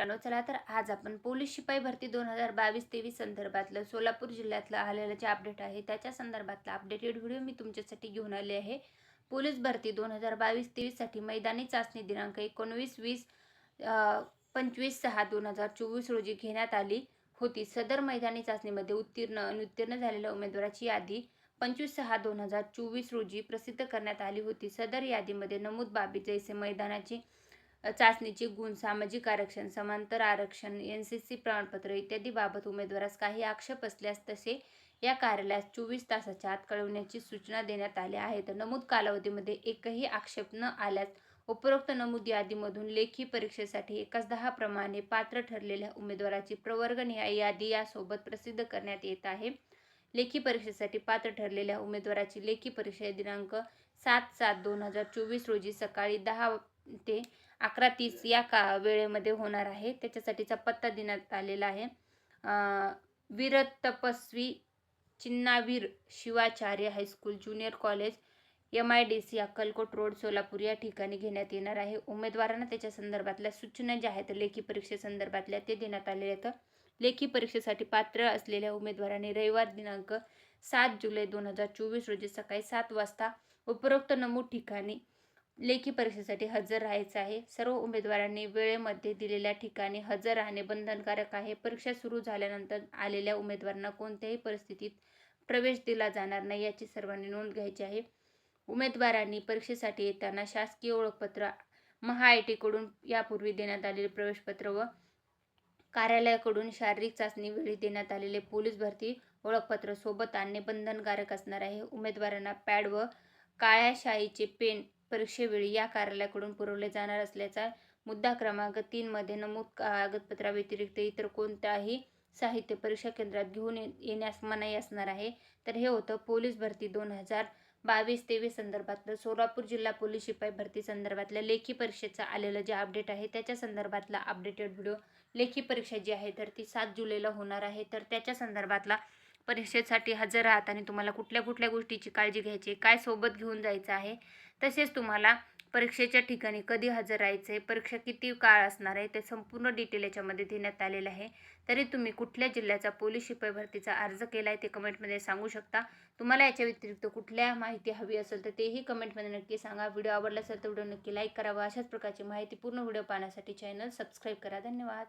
मित्रांनो चला तर आज आपण पोलीस शिपाई भरती दोन हजार बावीस तेवीस संदर्भातलं सोलापूर जिल्ह्यातलं आलेलं जे अपडेट आहे त्याच्या संदर्भातला अपडेटेड व्हिडिओ मी तुमच्यासाठी घेऊन आले आहे. पोलीस भरती दोन हजार बावीस तेवीससाठी मैदानी चाचणी दिनांक एकोणवीस वीस पंचवीस सहा दोन हजार चोवीस रोजी घेण्यात आली होती. सदर मैदानी चाचणीमध्ये उत्तीर्ण अनुत्तीर्ण उत्तीर्ण झालेल्या उमेदवाराची यादी पंचवीस सहा दोन हजार चोवीस रोजी प्रसिद्ध करण्यात आली होती. सदर यादीमध्ये नमूद बाबी जैसे मैदानाची चाचणीचे गुण सामाजिक आरक्षण समांतर आरक्षण एन सी सी प्रमाणपत्र इत्यादी बाबत उमेदवारास काही आक्षेप असल्यास तसे या कार्यालयास चोवीस तासाच्या आत कळवण्याची सूचना देण्यात आल्या आहेत नमूद कालावधीमध्ये एकही आक्षेप न आल्यास उपरोक्त नमूद यादीमधून लेखी परीक्षेसाठी एकाच दहा प्रमाणे पात्र ठरलेल्या उमेदवाराची प्रवर्गनिहाय यादी यासोबत प्रसिद्ध करण्यात येत आहे. लेखी परीक्षेसाठी पात्र ठरलेल्या उमेदवाराची लेखी परीक्षा दिनांक सात सात दोन हजार चोवीस रोजी सकाळी दहा ते अकरा तीस या का वेळेमध्ये होणार आहे. त्याच्यासाठीचा पत्ता देण्यात आलेला आहे. Veer Tapasvi Chinnaveer Shivacharya high school junior college M I D C Akkalkot road Solapur या ठिकाणी घेण्यात येणार आहे. उमेदवारांना त्याच्या संदर्भातल्या सूचना ज्या आहेत लेखी परीक्षेसंदर्भातल्या ते देण्यात आलेल्या आहेत. लेखी परीक्षेसाठी पात्र असलेल्या उमेदवारांनी रविवार दिनांक सात जुलै दोन हजार चोवीस रोजी सकाळी सात वाजता उपरोक्त नमूद ठिकाणी लेखी परीक्षेसाठी हजर राहायचं आहे. सर्व उमेदवारांनी वेळेमध्ये दिलेल्या ठिकाणी हजर राहणे बंधनकारक आहे. परीक्षा सुरू झाल्यानंतर आलेल्या उमेदवारांना कोणत्याही परिस्थितीत प्रवेश दिला जाणार नाही याची सर्वांनी नोंद घ्यायची आहे. उमेदवारांनी परीक्षेसाठी येताना शासकीय ओळखपत्र महा आय टीकडून यापूर्वी देण्यात आलेले प्रवेशपत्र व कार्यालयाकडून शारीरिक चाचणी वेळी देण्यात आलेले पोलीस भरती ओळखपत्र सोबत आणणे बंधनकारक असणार आहे. उमेदवारांना पॅड व काळ्या शाईचे पेन परीक्षेवेळी या कार्यालयाकडून पुरवले जाणार असल्याचा मुद्दा क्रमांक तीनमध्ये नमूद कागदपत्राव्यतिरिक्त इतर कोणत्याही साहित्य परीक्षा केंद्रात घेऊन ये- येण्यास मनाई असणार आहे. तर हे होतं पोलीस भरती दोन हजार बावीस तेवीस संदर्भातलं. सोलापूर जिल्हा पोलीस शिपाई भरती संदर्भातल्या लेखी परीक्षेचं आलेलं जे अपडेट आहे त्याच्या संदर्भातला अपडेटेड व्हिडिओ लेखी परीक्षा जी आहे तर ती सात जुलैला होणार आहे. तर त्याच्या संदर्भातला परीक्षेसाठी हजर राहत आणि तुम्हाला कुठल्या कुठल्या गोष्टीची काळजी घ्यायची काय सोबत घेऊन जायचं आहे तसेच तुम्हाला परीक्षेच्या ठिकाणी कधी हजर राहायचं आहे परीक्षा किती काळ असणार आहे ते संपूर्ण डिटेल याच्यामध्ये देण्यात आलेलं आहे. तरी तुम्ही कुठल्या जिल्ह्याचा पोलीस शिपाई भरतीचा अर्ज केला आहे ते कमेंटमध्ये सांगू शकता. तुम्हाला याच्या व्यतिरिक्त कुठल्या माहिती हवी असेल तर तेही कमेंटमध्ये नक्की सांगा. व्हिडिओ आवडला असेल तर व्हिडिओ नक्की लाईक करावा. अशाच प्रकारची माहिती पूर्ण व्हिडिओ पाहण्यासाठी चॅनल सबस्क्राईब करा. धन्यवाद.